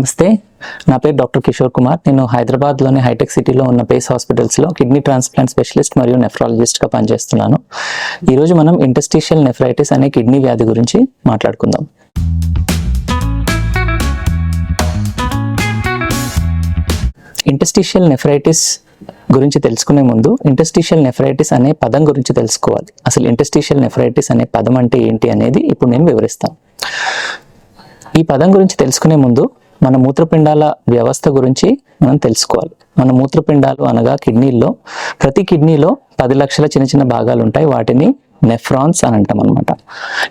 నమస్తే. నా పేరు డాక్టర్ కిషోర్ కుమార్. నేను హైదరాబాద్లోని హైటెక్ సిటీలో ఉన్న పేస్ హాస్పిటల్స్లో కిడ్నీ ట్రాన్స్ప్లాంట్ స్పెషలిస్ట్ మరియు నెఫ్రాలజిస్ట్గా పనిచేస్తున్నాను. ఈరోజు మనం ఇంటస్టిషియల్ నెఫ్రైటిస్ అనే కిడ్నీ వ్యాధి గురించి మాట్లాడుకుందాం. ఇంటస్టిషియల్ నెఫ్రైటిస్ గురించి తెలుసుకునే ముందు ఇంటస్టిషియల్ నెఫ్రైటిస్ అనే పదం గురించి తెలుసుకోవాలి. అసలు ఇంటస్టిషియల్ నెఫ్రైటిస్ అనే పదం అంటే ఏంటి అనేది ఇప్పుడు నేను వివరిస్తాను. ఈ పదం గురించి తెలుసుకునే ముందు మన మూత్రపిండాల వ్యవస్థ గురించి మనం తెలుసుకోవాలి. మన మూత్రపిండాలు అనగా కిడ్నీల్లో ప్రతి కిడ్నీలో పది లక్షల చిన్న చిన్న భాగాలు ఉంటాయి. వాటిని నెఫ్రాన్స్ అని అంటాం అనమాట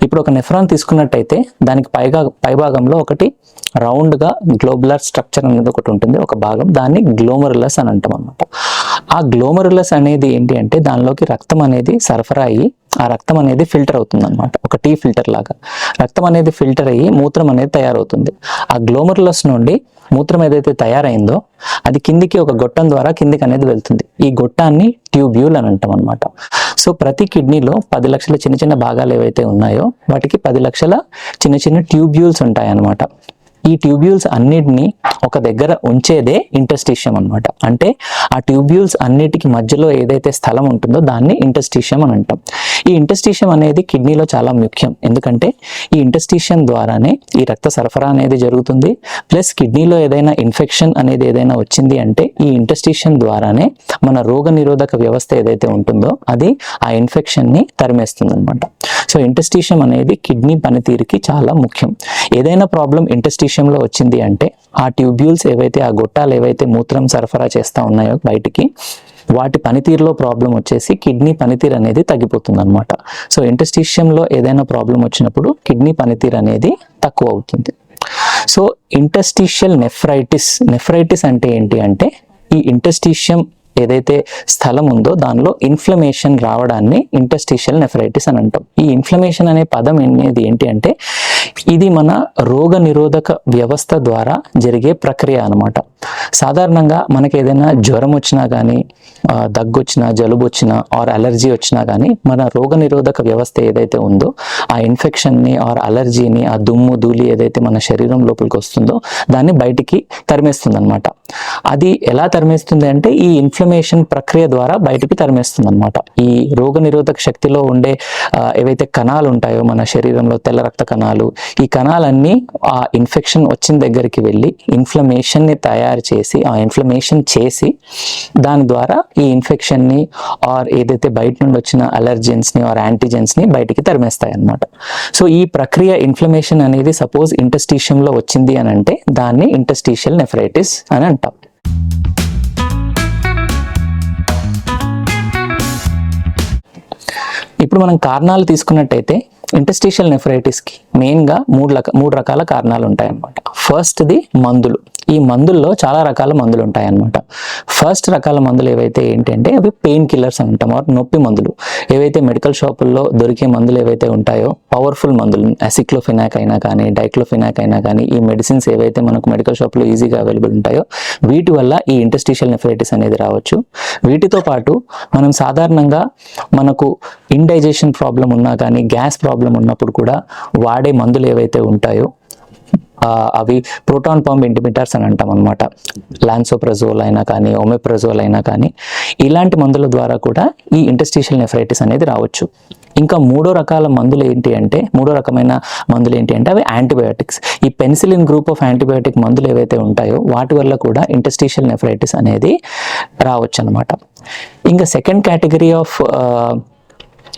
ఇప్పుడు ఒక నెఫ్రాన్ తీసుకున్నట్టయితే దానికి పైగా పైభాగంలో ఒకటి రౌండ్గా గ్లోబులర్ స్ట్రక్చర్ అనేది ఒకటి ఉంటుంది. ఒక భాగం దాన్ని గ్లోమరులస్ అని అంటాం అనమాట ఆ గ్లోమరులస్ అనేది ఏంటి అంటే దానిలోకి రక్తం అనేది సరఫరా అయ్యి ఆ రక్తం అనేది ఫిల్టర్ అవుతుంది అనమాట ఒక టీ ఫిల్టర్ లాగా. రక్తం అనేది ఫిల్టర్ అయ్యి మూత్రం అనేది తయారవుతుంది. ఆ గ్లోమర్లస్ నుండి మూత్రం ఏదైతే తయారైందో అది కిందికి ఒక గొట్టం ద్వారా కిందికి అనేది వెళ్తుంది. ఈ గొట్టాన్ని ట్యూబ్యూల్ అని అంటాం అనమాట సో ప్రతి కిడ్నీలో పది లక్షల చిన్న చిన్న భాగాలు ఏవైతే ఉన్నాయో వాటికి పది లక్షల చిన్న చిన్న ట్యూబ్యూల్స్ ఉంటాయి అన్నమాట ఈ ట్యూబ్యూల్స్ అన్నిటిని ఒక దగ్గర ఉంచేదే ఇంటస్టిషియం అనమాట అంటే ఆ ట్యూబ్యూల్స్ అన్నిటికి మధ్యలో ఏదైతే స్థలం ఉంటుందో దాన్ని ఇంటస్టిషియం అని అంటాం. ఈ ఇంటస్టిషియం అనేది కిడ్నీలో చాలా ముఖ్యం. ఎందుకంటే ఈ ఇంటస్టిషియం ద్వారానే ఈ రక్త సరఫరా అనేది జరుగుతుంది. ప్లస్ కిడ్నీలో ఏదైనా ఇన్ఫెక్షన్ అనేది ఏదైనా వచ్చింది అంటే ఈ ఇంటస్టిషియం ద్వారానే మన రోగ నిరోధక వ్యవస్థ ఏదైతే ఉంటుందో అది ఆ ఇన్ఫెక్షన్ని తరిమేస్తుంది అనమాట సో ఇంటస్టిషియం అనేది కిడ్నీ పనితీరుకి చాలా ముఖ్యం. ఏదైనా ప్రాబ్లం విషయంలో వచ్చింది అంటే ఆ ట్యూబ్యూల్స్ ఏవైతే ఆ గొట్టాలు ఏవైతే మూత్రం సరఫరా చేస్తూ ఉన్నాయో బయటికి వాటి పనితీరులో ప్రాబ్లం వచ్చేసి కిడ్నీ పనితీరు అనేది తగ్గిపోతుంది అనమాట సో ఇంటస్టిషియంలో ఏదైనా ప్రాబ్లం వచ్చినప్పుడు కిడ్నీ పనితీరు అనేది తక్కువ అవుతుంది. సో ఇంటస్టిషియల్ నెఫ్రైటిస్ నెఫ్రైటిస్ అంటే ఏంటి అంటే ఈ ఇంటస్టిషియం ఏదైతే స్థలం ఉందో దానిలో ఇన్ఫ్లమేషన్ రావడాన్ని ఇంటస్టిషియల్ నెఫ్రైటిస్ అని అంటాం. ఈ ఇన్ఫ్లమేషన్ అనే పదం అనేది ఏంటి అంటే ఇది మన రోగ నిరోధక వ్యవస్థ ద్వారా జరిగే ప్రక్రియ అన్నమాట. సాధారణంగా మనకి ఏదైనా జ్వరం వచ్చినా కానీ దగ్గు వచ్చినా జలుబు వచ్చినా ఆర్ అలర్జీ వచ్చినా కానీ మన రోగ నిరోధక వ్యవస్థ ఏదైతే ఉందో ఆ ఇన్ఫెక్షన్ని ఆర్ అలర్జీని ఆ దుమ్ము ధూళి ఏదైతే మన శరీరం లోపలికి వస్తుందో దాన్ని బయటికి తరిమేస్తుంది అనమాట అది ఎలా తరిమేస్తుంది అంటే ఈ ఇన్ఫ్లమేషన్ ప్రక్రియ ద్వారా బయటికి తరిమేస్తుంది అనమాట ఈ రోగ నిరోధక శక్తిలో ఉండే ఏవైతే కణాలు ఉంటాయో మన శరీరంలో తెల్ల రక్త కణాలు ఈ కణాలన్నీ ఆ ఇన్ఫెక్షన్ వచ్చిన దగ్గరికి వెళ్ళి ఇన్ఫ్లమేషన్ని తయారు చేసి ఆ ఇన్ఫ్లమేషన్ చేసి దాని ద్వారా ఈ ఇన్ఫెక్షన్ని ఆర్ ఏదైతే బయట నుండి వచ్చిన అలర్జెన్స్ని ఆర్ యాంటీజెన్స్ని బయటికి తరిమేస్తాయి అన్నమాట సో ఈ ప్రక్రియ ఇన్ఫ్లమేషన్ అనేది సపోజ్ ఇంటస్టీషియంలో వచ్చింది అని అంటే దాన్ని ఇంటస్టీషియల్ నెఫ్రైటిస్ అని అంటాం. ఇప్పుడు మనం కారణాలు తీసుకున్నట్టయితే ఇంటస్టిషియల్ నెఫ్రైటిస్కి మెయిన్గా మూడు రక మూడు రకాల కారణాలు ఉంటాయన్నమాట ఫస్ట్ది మందులు. ఈ మందుల్లో చాలా రకాల మందులు ఉంటాయి అన్నమాట ఫస్ట్ రకాల మందులు ఏవైతే ఏంటంటే అవి పెయిన్ కిల్లర్స్ అని ఉంటాం నొప్పి మందులు. ఏవైతే మెడికల్ షాపుల్లో దొరికే మందులు ఏవైతే ఉంటాయో పవర్ఫుల్ మందులు అసిక్లోఫినాక్ అయినా కానీ డైక్లోఫినాక్ అయినా కానీ ఈ మెడిసిన్స్ ఏవైతే మనకు మెడికల్ షాప్లో ఈజీగా అవైలబుల్ ఉంటాయో వీటి వల్ల ఈ ఇంటస్టిషియల్ నెఫ్రైటిస్ అనేది రావచ్చు. వీటితో పాటు మనం సాధారణంగా మనకు ఇండైజెషన్ ప్రాబ్లం ఉన్నా కానీ గ్యాస్ ప్రాబ్లం ఉన్నప్పుడు కూడా వాడే మందులు ఏవైతే ఉంటాయో అవి ప్రోటాన్ పంప్ ఇంటిమిటర్స్ అని అంటాం అనమాట లాన్సోప్రజోల్ అయినా కానీ ఓమెప్రజోల్ అయినా కానీ ఇలాంటి మందుల ద్వారా కూడా ఈ ఇంటస్టిషియల్ నెఫ్రైటిస్ అనేది రావచ్చు. ఇంకా మూడో రకాల మందులు ఏంటి అంటే మూడో రకమైన మందులు ఏంటి అంటే అవి యాంటీబయాటిక్స్. ఈ పెన్సిలిన్ గ్రూప్ ఆఫ్ యాంటీబయాటిక్ మందులు ఏవైతే ఉంటాయో వాటి వల్ల కూడా ఇంటస్టిషియల్ నెఫ్రైటిస్ అనేది రావచ్చు అనమాట ఇంకా సెకండ్ కేటగిరీ ఆఫ్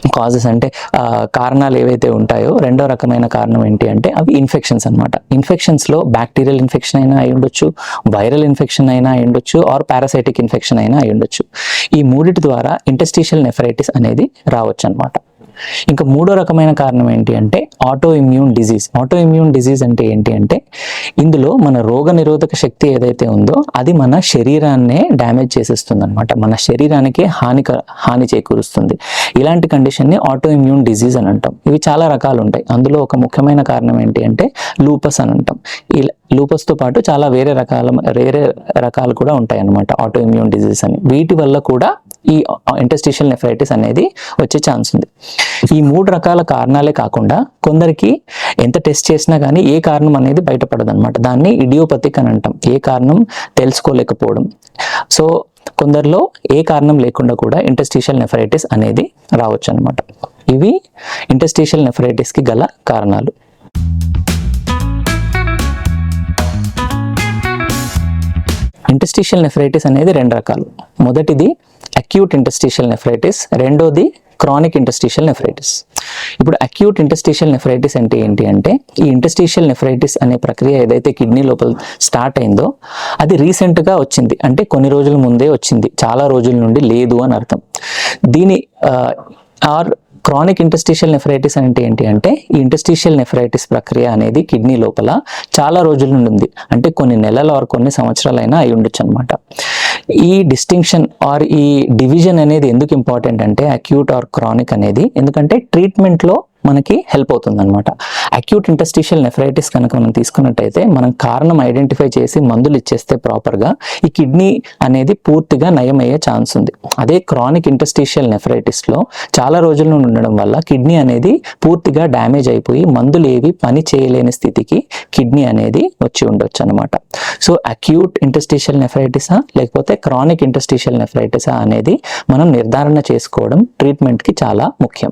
కాజెస్ అంటే కారణాలు ఏవైతే ఉంటాయో రెండో రకమైన కారణం ఏంటి అంటే అవి ఇన్ఫెక్షన్స్ అనమాట ఇన్ఫెక్షన్స్లో బ్యాక్టీరియల్ ఇన్ఫెక్షన్ అయినా అయి ఉండొచ్చు వైరల్ ఇన్ఫెక్షన్ అయినా అయి ఉండొచ్చు ఆర్ పారాసైటిక్ ఇన్ఫెక్షన్ అయినా అయి ఉండొచ్చు. ఈ మూడిటి ద్వారా ఇంటెస్టిషియల్ నెఫరైటిస్ అనేది రావచ్చు అనమాట ఇంకా మూడో రకమైన కారణం ఏంటి అంటే auto immune disease auto immune disease అంటే ఏంటి అంటే ఇందులో మన రోగ నిరోధక శక్తి ఏదైతే ఉందో అది మన శరీరాన్నే డ్యామేజ్ చేసేస్తుంది అనమాట మన శరీరానికి హానిక హాని చేకూరుస్తుంది. ఇలాంటి కండిషన్ని ఆటో ఇమ్యూన్ డిజీజ్ అని అంటాం. ఇవి చాలా రకాలు ఉంటాయి అందులో ఒక ముఖ్యమైన కారణం ఏంటి అంటే లూపస్ అని అంటాం. ఈ లూపస్తో పాటు చాలా వేరే రకాల వేరే రకాలు కూడా ఉంటాయి అన్నమాట ఆటో ఇమ్యూన్ డిజీజ్ అని. వీటి వల్ల కూడా ఈ ఇంటెస్టిషియల్ నెఫ్రైటిస్ అనేది వచ్చే ఛాన్స్ ఉంది. ఈ మూడు రకాల కారణాలే కాకుండా కొందరికి ఎంత టెస్ట్ చేసినా కానీ ఏ కారణం అనేది బయటపడదు అనమాట దాన్ని ఇడియోపతిక్ అని అంటాం. ఏ కారణం తెలుసుకోలేకపోవడం. సో కొందరిలో ఏ కారణం లేకుండా కూడా ఇంటెస్టిషియల్ నెఫరైటిస్ అనేది రావచ్చు అనమాట ఇవి ఇంటెస్టిషియల్ నెఫరైటిస్కి గల కారణాలు. ఇంటెస్టిషియల్ నెఫరైటిస్ అనేది రెండు రకాలు. మొదటిది అక్యూట్ ఇంటస్టిషియల్ నెఫ్రైటిస్ రెండోది క్రానిక్ ఇంటస్టిషియల్ నెఫ్రైటిస్ ఇప్పుడు అక్యూట్ ఇంటస్టిషియల్ నెఫ్రైటిస్ అంటే ఏంటి అంటే ఈ ఇంటస్టిషియల్ నెఫ్రైటిస్ అనే ప్రక్రియ ఏదైతే కిడ్నీ లోపల స్టార్ట్ అయిందో అది రీసెంట్గా వచ్చింది. అంటే కొన్ని రోజుల ముందే వచ్చింది. చాలా రోజుల నుండి లేదు అని అర్థం. దీని ఆర్ క్రానిక్ ఇంటస్టిషియల్ నెఫ్రైటిస్ అంటే ఏంటి అంటే ఈ ఇంటస్టిషియల్ నెఫ్రైటిస్ ప్రక్రియ అనేది కిడ్నీ లోపల చాలా రోజుల నుండి ఉంది. అంటే కొన్ని నెలలు ఆర్ కొన్ని సంవత్సరాలైనా అయి ఉండొచ్చు అనమాట ఈ డిస్టింక్షన్ ఆర్ ఈ డివిజన్ అనేది ఎందుకు ఇంపార్టెంట్ అంటే అక్యూట్ ఆర్ క్రానిక్ అనేది. ఎందుకంటే ట్రీట్మెంట్లో మనకి హెల్ప్ అవుతుంది అనమాట అక్యూట్ ఇంటస్టిషియల్ నెఫ్రైటిస్ కనుక మనం తీసుకున్నట్టయితే మనం కారణం ఐడెంటిఫై చేసి మందులు ఇచ్చేస్తే ప్రాపర్గా ఈ కిడ్నీ అనేది పూర్తిగా నయమయ్యే ఛాన్స్ ఉంది. అదే క్రానిక్ ఇంటస్టిషియల్ నెఫ్రైటిస్లో చాలా రోజుల నుండి ఉండడం వల్ల కిడ్నీ అనేది పూర్తిగా డ్యామేజ్ అయిపోయి మందులు ఏవి పని చేయలేని స్థితికి కిడ్నీ అనేది వచ్చి ఉండొచ్చు అనమాట సో అక్యూట్ ఇంటస్టిషియల్ నెఫ్రైటిసా లేకపోతే క్రానిక్ ఇంటస్టిషియల్ నెఫ్రైటిసా అనేది మనం నిర్ధారణ చేసుకోవడం ట్రీట్మెంట్కి చాలా ముఖ్యం.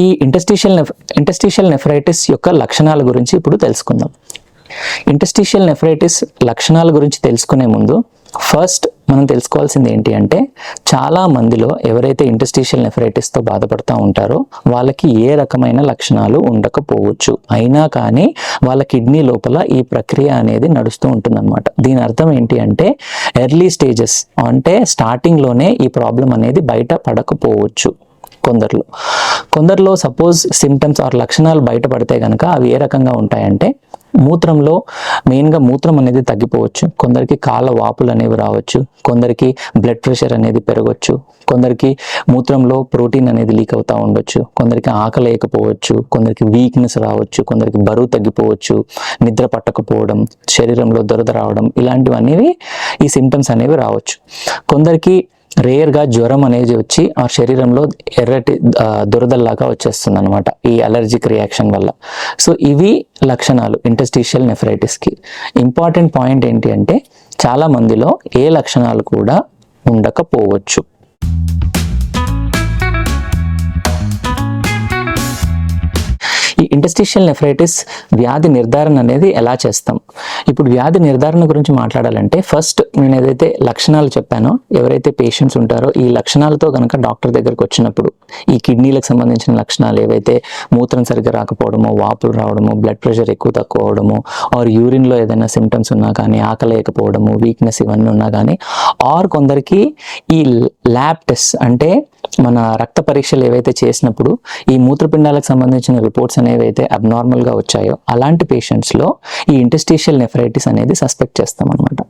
ఈ ఇంటెస్టిషియల్ నెఫ్ ఇంటెస్టిషియల్ నెఫ్రైటిస్ యొక్క లక్షణాల గురించి ఇప్పుడు తెలుసుకుందాం. ఇంటెస్టిషియల్ నెఫ్రైటిస్ లక్షణాల గురించి తెలుసుకునే ముందు ఫస్ట్ మనం తెలుసుకోవాల్సింది ఏంటి అంటే చాలా మందిలో ఎవరైతే ఇంటస్టిషియల్ నెఫ్రైటిస్తో బాధపడుతూ ఉంటారో వాళ్ళకి ఏ రకమైన లక్షణాలు ఉండకపోవచ్చు. అయినా కానీ వాళ్ళ కిడ్నీ లోపల ఈ ప్రక్రియ అనేది నడుస్తూ ఉంటుందన్నమాట. దీని అర్థం ఏంటి అంటే ఎర్లీ స్టేజెస్ అంటే స్టార్టింగ్లోనే ఈ ప్రాబ్లం అనేది బయట పడకపోవచ్చు. కొందరిలో. కొందరిలో సపోజ్ సిమ్టమ్స్ ఆర్ లక్షణాలు బయటపడితే కనుక అవి ఏ రకంగా ఉంటాయంటే మూత్రంలో మెయిన్గా మూత్రం అనేది తగ్గిపోవచ్చు. కొందరికి కాళ్ళ వాపులు అనేవి రావచ్చు. కొందరికి బ్లడ్ ప్రెషర్ అనేది పెరగవచ్చు కొందరికి మూత్రంలో ప్రోటీన్ అనేది లీక్ అవుతూ ఉండొచ్చు. కొందరికి ఆకలి లేకపోవచ్చు కొందరికి వీక్నెస్ రావచ్చు. కొందరికి బరువు తగ్గిపోవచ్చు. నిద్ర పట్టకపోవడం శరీరంలో దురద రావడం ఇలాంటివన్నీ ఈ సిమ్టమ్స్ అనేవి రావచ్చు. కొందరికి రేర్గా జ్వరం అనేది వచ్చి ఆ శరీరంలో ఎర్రటి దురదల్లాగా వచ్చేస్తుంది అనమాట ఈ అలర్జిక్ రియాక్షన్ వల్ల. సో ఇవి లక్షణాలు ఇంటెస్టిషియల్ నెఫ్రైటిస్కి. ఇంపార్టెంట్ పాయింట్ ఏంటి అంటే చాలా మందిలో ఏ లక్షణాలు కూడా ఉండకపోవచ్చు. ఇంటెస్టిషియల్ నెఫ్రైటిస్ వ్యాధి నిర్ధారణ అనేది ఎలా చేస్తాం? ఇప్పుడు వ్యాధి నిర్ధారణ గురించి మాట్లాడాలంటే ఫస్ట్ నేను ఏదైతే లక్షణాలు చెప్పానో ఎవరైతే పేషెంట్స్ ఉంటారో ఈ లక్షణాలతో కనుక డాక్టర్ దగ్గరకు వచ్చినప్పుడు ఈ కిడ్నీలకు సంబంధించిన లక్షణాలు ఏవైతే మూత్రం సరిగ్గా రాకపోవడము వాపులు రావడము బ్లడ్ ప్రెషర్ ఎక్కువ తక్కువ అవడము ఆర్ యూరిన్లో ఏదైనా సిమ్టమ్స్ ఉన్నా కానీ ఆకలేకపోవడము వీక్నెస్ ఇవన్నీ ఉన్నా కానీ ఆర్ కొందరికి ఈ ల్యాబ్ టెస్ట్ అంటే మన రక్త పరీక్షలు ఏవైతే చేసినప్పుడు ఈ మూత్రపిండాలకు సంబంధించిన రిపోర్ట్స్ అనేవి అయితే అబ్నార్మల్గా వచ్చాయో అలాంటి పేషెంట్స్లో ఈ ఇంటెస్టిషియల్ నెఫ్రైటిస్ అనేది సస్పెక్ట్ చేస్తాం అనమాట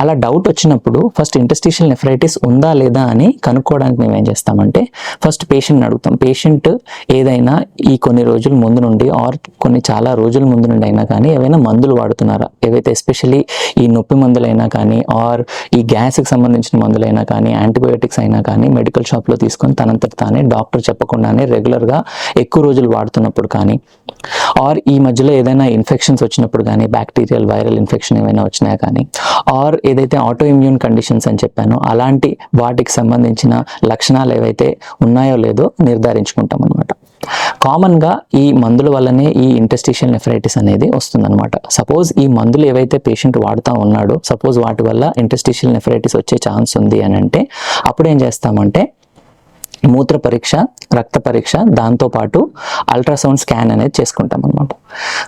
అలా డౌట్ వచ్చినప్పుడు ఫస్ట్ ఇంటెస్టిషియల్ నెఫ్రైటిస్ ఉందా లేదా అని కనుక్కోవడానికి మేము ఏం చేస్తామంటే ఫస్ట్ పేషెంట్ని అడుగుతాం. పేషెంట్ ఏదైనా ఈ కొన్ని రోజుల ముందు నుండి ఆర్ కొన్ని చాలా రోజుల ముందు నుండి అయినా కానీ ఏవైనా మందులు వాడుతున్నారా? ఏవైతే ఎస్పెషల్లీ ఈ నొప్పి మందులైనా కానీ ఆర్ ఈ గ్యాస్కి సంబంధించిన మందులైనా కానీ యాంటీబయోటిక్స్ అయినా కానీ మెడికల్ షాప్లో చేసుకొని తనంతట తానే డాక్టర్ చెప్పకుండానే రెగ్యులర్గా ఎక్కువ రోజులు వాడుతున్నప్పుడు కానీ ఆర్ ఈ మధ్యలో ఏదైనా ఇన్ఫెక్షన్స్ వచ్చినప్పుడు కానీ బ్యాక్టీరియల్ వైరల్ ఇన్ఫెక్షన్ ఏమైనా వచ్చినాయా కానీ ఆర్ ఏదైతే ఆటో ఇమ్యూన్ కండిషన్స్ అని చెప్పానో అలాంటి వాటికి సంబంధించిన లక్షణాలు ఏవైతే ఉన్నాయో లేదో నిర్ధారించుకుంటాం అనమాట కామన్గా ఈ మందుల వల్లనే ఈ ఇంటెస్టిషియల్ నెఫరైటిస్ అనేది వస్తుందన్నమాట. సపోజ్ ఈ మందులు ఏవైతే పేషెంట్ వాడుతూ ఉన్నాడో సపోజ్ వాటి వల్ల ఇంటెస్టిషియల్ నెఫరైటిస్ వచ్చే ఛాన్స్ ఉంది అని అంటే అప్పుడు ఏం చేస్తామంటే మూత్ర పరీక్ష రక్త పరీక్ష దాంతోపాటు అల్ట్రాసౌండ్ స్కాన్ అనేది చేసుకుంటాం అనమాట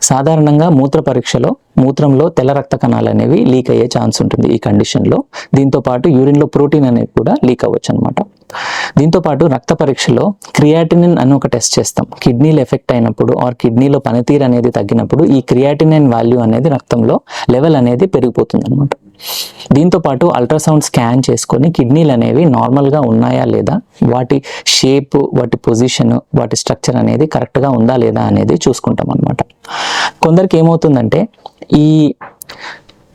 సాధారణంగా మూత్ర పరీక్షలో మూత్రంలో తెల్ల రక్త కణాలు అనేవి లీక్ అయ్యే ఛాన్స్ ఉంటుంది ఈ కండిషన్లో దీంతో పాటు యూరిన్లో ప్రోటీన్ అనేది కూడా లీక్ అవ్వచ్చు అనమాట దీంతో పాటు రక్త పరీక్షలో క్రియాటినిన్ అని ఒక టెస్ట్ చేస్తాం. కిడ్నీలు ఎఫెక్ట్ అయినప్పుడు ఆర్ కిడ్నీలో పనితీరు అనేది తగ్గినప్పుడు ఈ క్రియాటినిన్ వాల్యూ అనేది రక్తంలో లెవెల్ అనేది పెరిగిపోతుంది అనమాట దీంతో పాటు అల్ట్రాసౌండ్ స్కాన్ చేసుకొని కిడ్నీలు అనేవి నార్మల్గా ఉన్నాయా లేదా వాటి షేప్ వాటి పొజిషన్ వాటి స్ట్రక్చర్ అనేది కరెక్ట్గా ఉందా లేదా అనేది చూసుకుంటాం అనమాట కొందరికి ఏమవుతుందంటే ఈ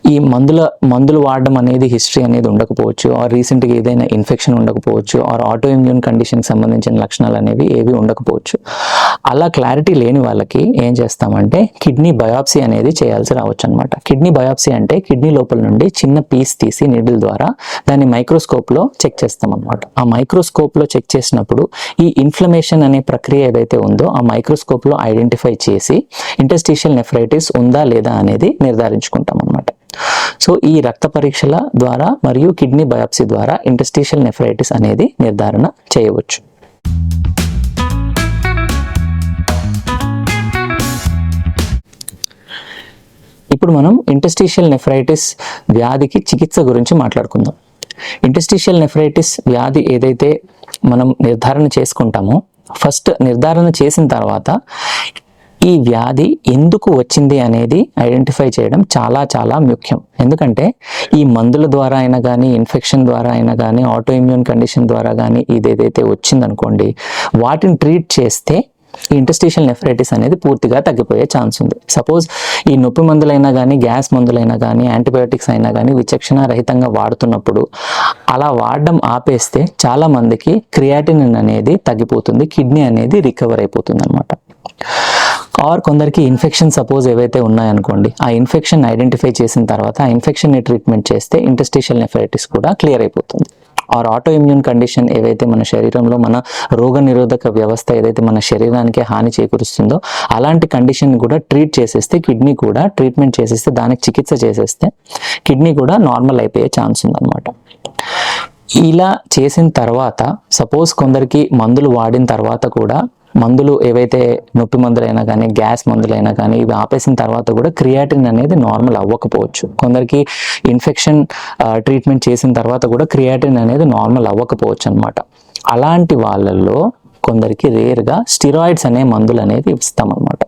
ఈ మందుల మందులు వాడడం అనేది హిస్టరీ అనేది ఉండకపోవచ్చు ఆర్ రీసెంట్గా ఏదైనా ఇన్ఫెక్షన్ ఉండకపోవచ్చు ఆర్ ఆటో ఇమ్యూన్ కండిషన్కి సంబంధించిన లక్షణాలు అనేవి ఏవి ఉండకపోవచ్చు. అలా క్లారిటీ లేని వాళ్ళకి ఏం చేస్తామంటే కిడ్నీ బయాప్సీ అనేది చేయాల్సి రావచ్చు అనమాట కిడ్నీ బయాప్సీ అంటే కిడ్నీ లోపల నుండి చిన్న పీస్ తీసి నిడిల్ ద్వారా దాన్ని మైక్రోస్కోప్లో చెక్ చేస్తాం అనమాట ఆ మైక్రోస్కోప్లో చెక్ చేసినప్పుడు ఈ ఇన్ఫ్లమేషన్ అనే ప్రక్రియ ఏదైతే ఉందో ఆ మైక్రోస్కోప్లో ఐడెంటిఫై చేసి ఇంటర్స్టిషియల్ నెఫ్రైటిస్ ఉందా లేదా అనేది నిర్ధారించుకుంటాం అనమాట సో ఈ రక్త పరీక్షల ద్వారా మరియు కిడ్నీ బయాప్సీ ద్వారా ఇంటర్స్టిషియల్ నెఫ్రైటిస్ అనేది నిర్ధారణ చేయవచ్చు. ఇప్పుడు మనం ఇంటస్టిషియల్ నెఫ్రైటిస్ వ్యాధికి చికిత్స గురించి మాట్లాడుకుందాం. ఇంటర్స్టిషియల్ నెఫ్రైటిస్ వ్యాధి ఏదైతే మనం నిర్ధారణ చేసుకుంటామో ఫస్ట్ నిర్ధారణ చేసిన తర్వాత ఈ వ్యాధి ఎందుకు వచ్చింది అనేది ఐడెంటిఫై చేయడం చాలా చాలా ముఖ్యం. ఎందుకంటే ఈ మందుల ద్వారా అయినా కానీ ఇన్ఫెక్షన్ ద్వారా అయినా కానీ ఆటో ఇమ్యూన్ కండిషన్ ద్వారా కానీ ఇది ఏదైతే వచ్చిందనుకోండి వాటిని ట్రీట్ చేస్తే ఈ ఇంటస్టిషియల్ నెఫ్రైటిస్ అనేది పూర్తిగా తగ్గిపోయే ఛాన్స్ ఉంది. సపోజ్ ఈ నొప్పి మందులైనా కానీ గ్యాస్ మందులైనా కానీ యాంటీబయోటిక్స్ అయినా కానీ విచక్షణ రహితంగా వాడుతున్నప్పుడు అలా వాడడం ఆపేస్తే చాలా మందికి క్రియాటిన్ అనేది తగ్గిపోతుంది కిడ్నీ అనేది రికవర్ అయిపోతుంది అనమాట ఆర్ కొందరికి ఇన్ఫెక్షన్ సపోజ్ ఏవైతే ఉన్నాయనుకోండి ఆ ఇన్ఫెక్షన్ ఐడెంటిఫై చేసిన తర్వాత ఆ ఇన్ఫెక్షన్ని ట్రీట్మెంట్ చేస్తే ఇంటెస్టిషియల్ నెఫ్రైటిస్ కూడా క్లియర్ అయిపోతుంది. ఆర్ ఆటో ఇమ్యూన్ కండిషన్ ఏవైతే మన శరీరంలో మన రోగ నిరోధక వ్యవస్థ ఏదైతే మన శరీరానికి హాని చేకూరుస్తుందో అలాంటి కండిషన్ కూడా ట్రీట్ చేసేస్తే కిడ్నీ కూడా ట్రీట్మెంట్ చేసేస్తే దానికి చికిత్స చేసేస్తే కిడ్నీ కూడా నార్మల్ అయిపోయే ఛాన్స్ ఉందన్నమాట. ఇలా చేసిన తర్వాత సపోజ్ కొందరికి మందులు వాడిన తర్వాత కూడా మందులు ఏవైతే నొప్పి మందులైనా కానీ గ్యాస్ మందులైనా కానీ ఇవి ఆపేసిన తర్వాత కూడా క్రియాటిన్ అనేది నార్మల్ అవ్వకపోవచ్చు. కొందరికి ఇన్ఫెక్షన్ ట్రీట్మెంట్ చేసిన తర్వాత కూడా క్రియాటిన్ అనేది నార్మల్ అవ్వకపోవచ్చు అనమాట అలాంటి వాళ్ళల్లో కొందరికి రేర్గా స్టిరాయిడ్స్ అనే మందులు అనేది ఇస్తామన్నమాట.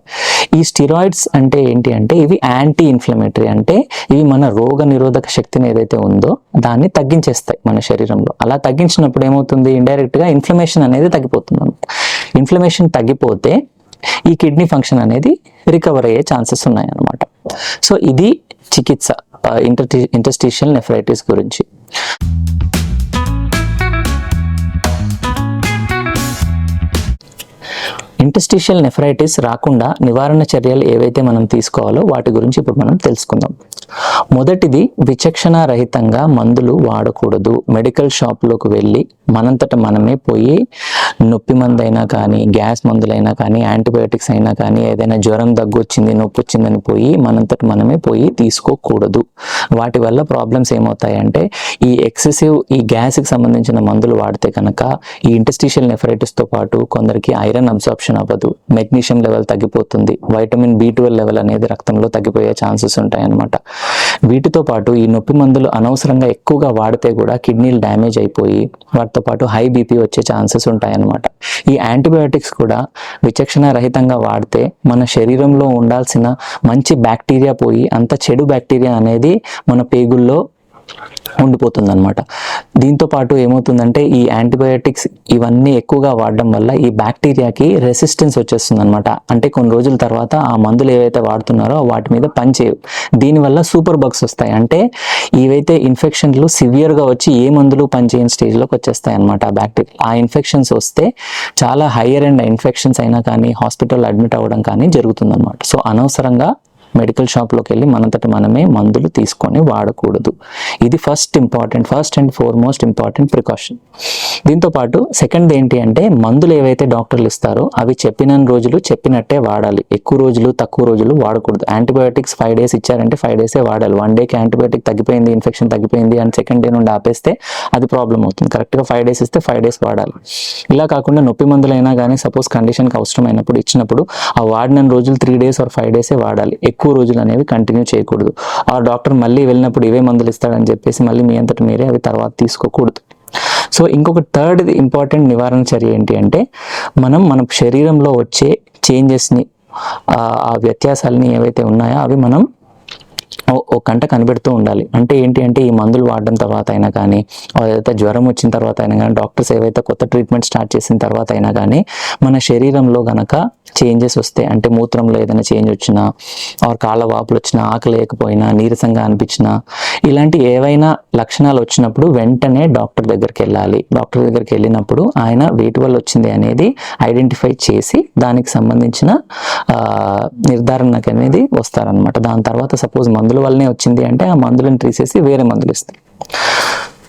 ఈ స్టిరాయిడ్స్ అంటే ఏంటి అంటే ఇవి యాంటీ ఇన్ఫ్లమేటరీ అంటే ఇవి మన రోగ నిరోధక శక్తిని ఏదైతే ఉందో దాన్ని తగ్గించేస్తాయి మన శరీరంలో. అలా తగ్గించినప్పుడు ఏమవుతుంది? ఇండైరెక్ట్గా ఇన్ఫ్లమేషన్ అనేది తగ్గిపోతుంది అనమాట ఇన్ఫ్లమేషన్ తగ్గిపోతే ఈ కిడ్నీ ఫంక్షన్ అనేది రికవర్ అయ్యే ఛాన్సెస్ ఉన్నాయన్నమాట. సో ఇది చికిత్స ఇంటర్ ఇంటర్స్టిషియల్ నెఫ్రైటిస్ గురించి. ఇంటస్టిషియల్ నెఫ్రైటిస్ రాకుండా నివారణ చర్యలు ఏవైతే మనం తీసుకోవాలో వాటి గురించి ఇప్పుడు మనం తెలుసుకుందాం. మొదటిది విచక్షణ రహితంగా మందులు వాడకూడదు. మెడికల్ షాప్లోకి వెళ్ళి మనంతట మనమే పోయి నొప్పి మందైనా కానీ గ్యాస్ మందులైనా కానీ యాంటీబయాటిక్స్ అయినా కానీ ఏదైనా జ్వరం దగ్గు వచ్చింది నొప్పి వచ్చిందని పోయి మనంతట మనమే పోయి తీసుకోకూడదు. వాటి వల్ల ప్రాబ్లమ్స్ ఏమవుతాయంటే ఈ ఎక్సెసివ్ ఈ గ్యాస్కి సంబంధించిన మందులు వాడితే కనుక ఈ ఇంటస్టిషియల్ నెఫరైటిస్తో పాటు కొందరికి ఐరన్ అబ్జార్ప్షన్ అవ్వదు. మెగ్నీషియం లెవెల్ తగ్గిపోతుంది. వైటమిన్ బి ట్వెల్వ్ లెవెల్ అనేది రక్తంలో తగ్గిపోయే ఛాన్సెస్ ఉంటాయన్నమాట. వీటితో పాటు ఈ నొప్పి మందులు అనవసరంగా ఎక్కువగా వాడితే కూడా కిడ్నీలు డ్యామేజ్ అయిపోయి వాటితో పాటు హై బీపీ వచ్చే ఛాన్సెస్ ఉంటాయన్నమాట. ఈ యాంటీబయాటిక్స్ కూడా విచక్షణ రహితంగా వాడితే మన శరీరంలో ఉండాల్సిన మంచి బ్యాక్టీరియా పోయి అంత చెడు బ్యాక్టీరియా అనేది మన పేగుల్లో ఉండిపోతుంది అనమాట దీంతో పాటు ఏమవుతుందంటే ఈ యాంటీబయాటిక్స్ ఇవన్నీ ఎక్కువగా వాడడం వల్ల ఈ బ్యాక్టీరియాకి రెసిస్టెన్స్ వచ్చేస్తుంది అనమాట అంటే కొన్ని రోజుల తర్వాత ఆ మందులు ఏవైతే వాడుతున్నారో వాటి మీద పనిచేయవు. దీనివల్ల సూపర్ బగ్స్ వస్తాయి. అంటే ఇవైతే ఇన్ఫెక్షన్లు సివియర్గా వచ్చి ఏ మందులు పనిచేయని స్టేజ్లోకి వచ్చేస్తాయి అనమాట ఆ బ్యాక్టీరియా. ఆ ఇన్ఫెక్షన్స్ వస్తే చాలా హయ్యర్ అండ్ ఇన్ఫెక్షన్స్ అయినా కానీ హాస్పిటల్ అడ్మిట్ అవ్వడం కానీ జరుగుతుందన్నమాట. సో అనవసరంగా మెడికల్ షాప్లోకి వెళ్ళి మనంతట మనమే మందులు తీసుకొని వాడకూడదు. ఇది first important first and foremost important precaution. దీంతో పాటు సెకండ్ ఏంటి అంటే మందులు ఏవైతే డాక్టర్లు ఇస్తారో అవి చెప్పిన రోజులు చెప్పినట్టే వాడాలి. ఎక్కువ రోజులు తక్కువ రోజులు వాడకూడదు. యాంటీబయాటిక్స్ ఫైవ్ డేస్ ఇచ్చారంటే ఫైవ్ డేసే వాడాలి. వన్ డేకి యాంటీబయాటిక్ తగ్గిపోయింది ఇన్ఫెక్షన్ తగ్గిపోయింది అని సెకండ్ డే నుండి ఆపేస్తే అది ప్రాబ్లం అవుతుంది. కరెక్ట్గా ఫైవ్ డేస్ ఇస్తే ఫైవ్ డేస్ వాడాలి. ఇలా కాకుండా నొప్పి మందులైనా కానీ సపోజ్ కండిషన్కి అవసరమైనప్పుడు ఇచ్చినప్పుడు ఆ వాడిన రోజులు త్రీ డేస్ ఆర్ ఫైవ్ డేసే వాడాలి. ఎక్కువ ఎక్కువ రోజులు అనేవి కంటిన్యూ చేయకూడదు. ఆ డాక్టర్ మళ్ళీ వెళ్ళినప్పుడు ఇవే మందులు ఇస్తాడని చెప్పేసి మళ్ళీ మీ అంతటి మీరే అవి తర్వాత తీసుకోకూడదు. సో ఇంకొక థర్డ్ ఇంపార్టెంట్ నివారణ చర్య ఏంటి అంటే మనం మన శరీరంలో వచ్చే చేంజెస్ని ఆ వ్యత్యాసాలని ఏవైతే ఉన్నాయో అవి మనం ఓ- ఒక కంట కనిపెడుతూ ఉండాలి. అంటే ఏంటి అంటే ఈ మందులు వాడడం తర్వాత అయినా కానీ ఏదైతే జ్వరం వచ్చిన తర్వాత అయినా కానీ డాక్టర్స్ ఏవైతే కొత్త ట్రీట్మెంట్ స్టార్ట్ చేసిన తర్వాత అయినా కానీ మన శరీరంలో గనక చేంజెస్ వస్తే అంటే మూత్రంలో ఏదైనా చేంజ్ వచ్చినా ఆర్ కాళ్ళ వాపులు వచ్చినా ఆకలి లేకపోయినా నీరసంగా అనిపించినా ఇలాంటి ఏవైనా లక్షణాలు వచ్చినప్పుడు వెంటనే డాక్టర్ దగ్గరికి వెళ్ళాలి. డాక్టర్ దగ్గరికి వెళ్ళినప్పుడు ఆయన వీటి వల్ల వచ్చింది అనేది ఐడెంటిఫై చేసి దానికి సంబంధించిన ఆ, నిర్ధారణకు అనేది వస్తారనమాట దాని తర్వాత సపోజ్ మందుల వల్లనే వచ్చింది అంటే ఆ మందులను తీసేసి వేరే మందులు ఇస్తారు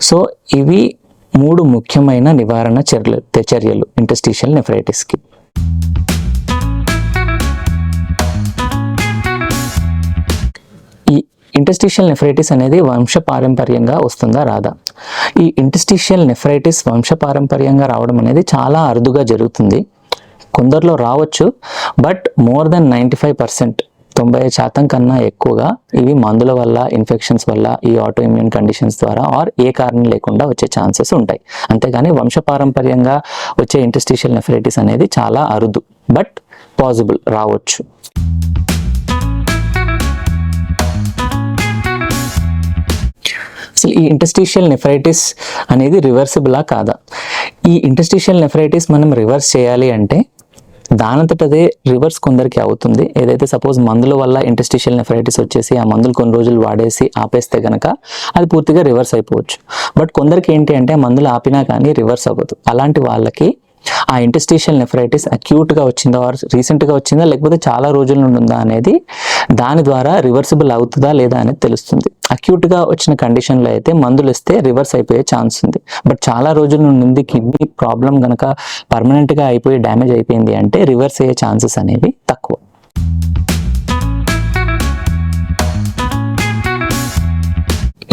సో ఇవి మూడు ముఖ్యమైన నివారణ చర్యలు చర్యలు ఇంటెస్టిషియల్ నెఫ్రైటిస్కి ఈ ఇంటెస్టిషియల్ నెఫ్రైటిస్ అనేది వంశపారంపర్యంగా వస్తుందా? రాదా. ఈ ఇంటెస్టిషియల్ నెఫ్రైటిస్ వంశపారంపర్యంగా రావడం అనేది చాలా అరుదుగా జరుగుతుంది. కొందరిలో రావచ్చు but more than ninety five percent తొంభై శాతం కన్నా ఎక్కువగా ఇవి మందుల వల్ల ఇన్ఫెక్షన్స్ వల్ల ఈ ఆటో ఇమ్యూన్ కండిషన్స్ ద్వారా ఆర్ ఏ కారణం లేకుండా వచ్చే ఛాన్సెస్ ఉంటాయి. అంతేగాని వంశపారంపర్యంగా వచ్చే ఇంటెస్టిషియల్ నెఫరైటిస్ అనేది చాలా అరుదు బట్ పాసిబుల్ రావచ్చు. అసలు ఈ ఇంటెస్టిషియల్ నెఫ్రైటిస్ అనేది రివర్సిబులా కాదా? ఈ ఇంటెస్టిషియల్ నెఫ్రైటిస్ మనం రివర్స్ చేయాలి అంటే దానంతట అదే రివర్స్ కొందరికి అవుతుంది. ఏదైతే సపోజ్ మందుల వల్ల ఇంటెస్టిషియల్ నెఫరైటిస్ వచ్చేసి ఆ మందులు కొన్ని రోజులు వాడేసి ఆపేస్తే గనక అది పూర్తిగా రివర్స్ అయిపోవచ్చు. బట్ కొందరికి ఏంటి అంటే మందులు ఆపినా కానీ రివర్స్ అవ్వదు. అలాంటి వాళ్ళకి ఆ ఇంటెస్టిషియల్ నెఫ్రైటిస్ అక్యూట్గా వచ్చిందా ఆర్ రీసెంట్గా వచ్చిందా లేకపోతే చాలా రోజుల నుండి ఉందా అనేది దాని ద్వారా రివర్సిబుల్ అవుతుందా లేదా అనేది తెలుస్తుంది. అక్యూట్గా వచ్చిన కండిషన్లో అయితే మందులు ఇస్తే రివర్స్ అయిపోయే ఛాన్స్ ఉంది. బట్ చాలా రోజుల నుండి కిడ్నీ ప్రాబ్లం కనుక పర్మనెంట్గా అయిపోయి డ్యామేజ్ అయిపోయింది అంటే రివర్స్ అయ్యే ఛాన్సెస్ అనేవి తక్కువ.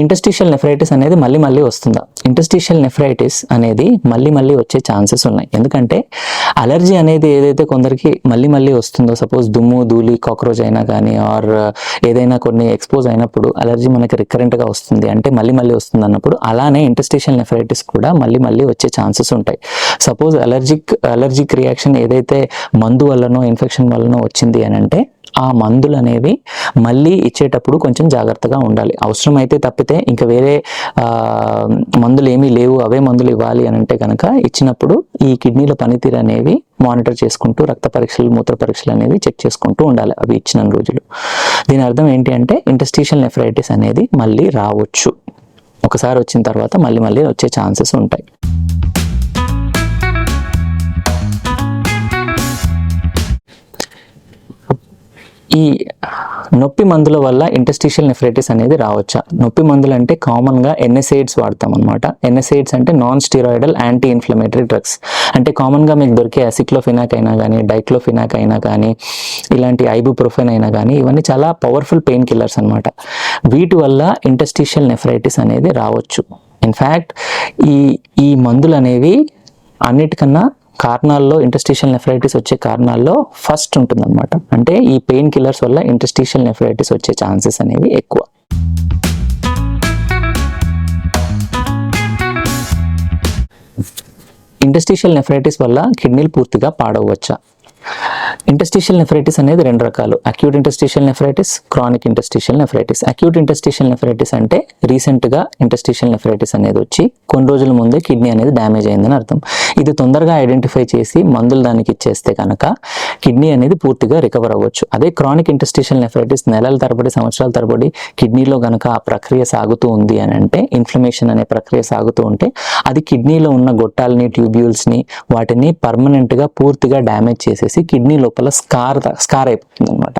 ఇంటస్టిషియల్ నెఫ్రైటిస్ అనేది మళ్ళీ మళ్ళీ వస్తుందా? ఇంటస్టిషియల్ నెఫ్రైటిస్ అనేది మళ్ళీ మళ్ళీ వచ్చే ఛాన్సెస్ ఉన్నాయి. ఎందుకంటే అలర్జీ అనేది ఏదైతే కొందరికి మళ్ళీ మళ్ళీ వస్తుందో సపోజ్ దుమ్ము ధూళి కాక్రోచ్ అయినా కానీ ఆర్ ఏదైనా కొన్ని ఎక్స్పోజ్ అయినప్పుడు అలర్జీ మనకి రికరెంట్గా వస్తుంది అంటే మళ్ళీ మళ్ళీ వస్తుంది అన్నప్పుడు అలానే ఇంటస్టిషియల్ నెఫ్రైటిస్ కూడా మళ్ళీ మళ్ళీ వచ్చే ఛాన్సెస్ ఉంటాయి. సపోజ్ అలర్జిక్ అలర్జిక్ రియాక్షన్ ఏదైతే మందు వల్లనో ఇన్ఫెక్షన్ వల్లనో వచ్చింది అని అంటే ఆ మందులు అనేవి మళ్ళీ ఇచ్చేటప్పుడు కొంచెం జాగ్రత్తగా ఉండాలి. అవసరమైతే తప్పితే ఇంకా వేరే మందులు ఏమీ లేవు అవే మందులు ఇవ్వాలి అని అంటే కనుక ఇచ్చినప్పుడు ఈ కిడ్నీల పనితీరు అనేవి మానిటర్ చేసుకుంటూ రక్త పరీక్షలు మూత్ర పరీక్షలు అనేవి చెక్ చేసుకుంటూ ఉండాలి అవి ఇచ్చిన రోజులు. దీని అర్థం ఏంటి అంటే ఇంటెస్టిషియల్ నెఫ్రైటిస్ అనేది మళ్ళీ రావచ్చు. ఒకసారి వచ్చిన తర్వాత మళ్ళీ మళ్ళీ వచ్చే ఛాన్సెస్ ఉంటాయి. ఈ నొప్పి మందుల వల్ల ఇంటెస్టిషియల్ నెఫ్రైటిస్ అనేది రావచ్చా? నొప్పి మందులు అంటే కామన్గా ఎన్ఎస్ఏడ్స్ వాడతాం అనమాట ఎన్ఎస్ఏడ్స్ అంటే non steroidal anti inflammatory drugs. అంటే కామన్గా మీకు దొరికే అసిక్లోఫినాక్ అయినా కానీ డైక్లోఫినాక్ అయినా కానీ ఇలాంటి ఐబుప్రోఫెన్ అయినా కానీ ఇవన్నీ చాలా పవర్ఫుల్ పెయిన్ కిల్లర్స్ అనమాట వీటి వల్ల ఇంటెస్టిషియల్ నెఫ్రైటిస్ అనేది రావచ్చు. ఇన్ఫ్యాక్ట్ ఈ ఈ మందులు అనేవి అన్నిటికన్నా కారణాల్లో ఇంటెస్టిషియల్ నెఫ్రైటిస్ వచ్చే కారణాల్లో ఫస్ట్ ఉంటుందన్నమాట. అంటే ఈ పెయిన్ కిల్లర్స్ వల్ల ఇంటెస్టిషియల్ నెఫ్రైటిస్ వచ్చే ఛాన్సెస్ అనేవి ఎక్కువ. ఇంటెస్టిషియల్ నెఫ్రైటిస్ వల్ల కిడ్నీలు పూర్తిగా పాడవచ్చా? ఇంటస్టిషియల్ నెఫ్రైటిస్ అనేది రెండు రకాలు. Acute interstitial nephritis chronic interstitial nephritis acute interstitial nephritis అంటే రీసెంట్గా ఇంటస్టిషియల్ నెఫ్రైటిస్ అనేది వచ్చి కొన్ని రోజుల ముందే కిడ్నీ అనేది డ్యామేజ్ అయిందని అర్థం. ఇది తొందరగా ఐడెంటిఫై చేసి మందులు దానికి ఇచ్చేస్తే కనుక కిడ్నీ అనేది పూర్తిగా రికవర్ అవ్వచ్చు. అదే క్రానిక్ ఇంటస్టిషియల్ నెఫ్రైటిస్ నెలల తరబడి సంవత్సరాల తరబడి కిడ్నీలో గనక ఆ ప్రక్రియ సాగుతూ ఉంది అని అంటే ఇన్ఫ్లమేషన్ అనే ప్రక్రియ సాగుతూ ఉంటే అది కిడ్నీలో ఉన్న గొట్టాలని ట్యూబ్యూల్స్ని వాటిని పర్మనెంట్గా పూర్తిగా డ్యామేజ్ చేసేసి కిడ్నీ లోపల స్కార్ స్కార్ అయిపోతుంది అనమాట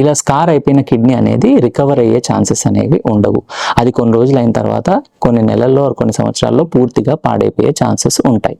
ఇలా స్కార్ అయిపోయిన కిడ్నీ అనేది రికవర్ అయ్యే ఛాన్సెస్ అనేవి ఉండవు. అది కొన్ని రోజులు అయిన తర్వాత కొన్ని నెలల్లో కొన్ని సంవత్సరాల్లో పూర్తిగా పాడైపోయే ఛాన్సెస్ ఉంటాయి.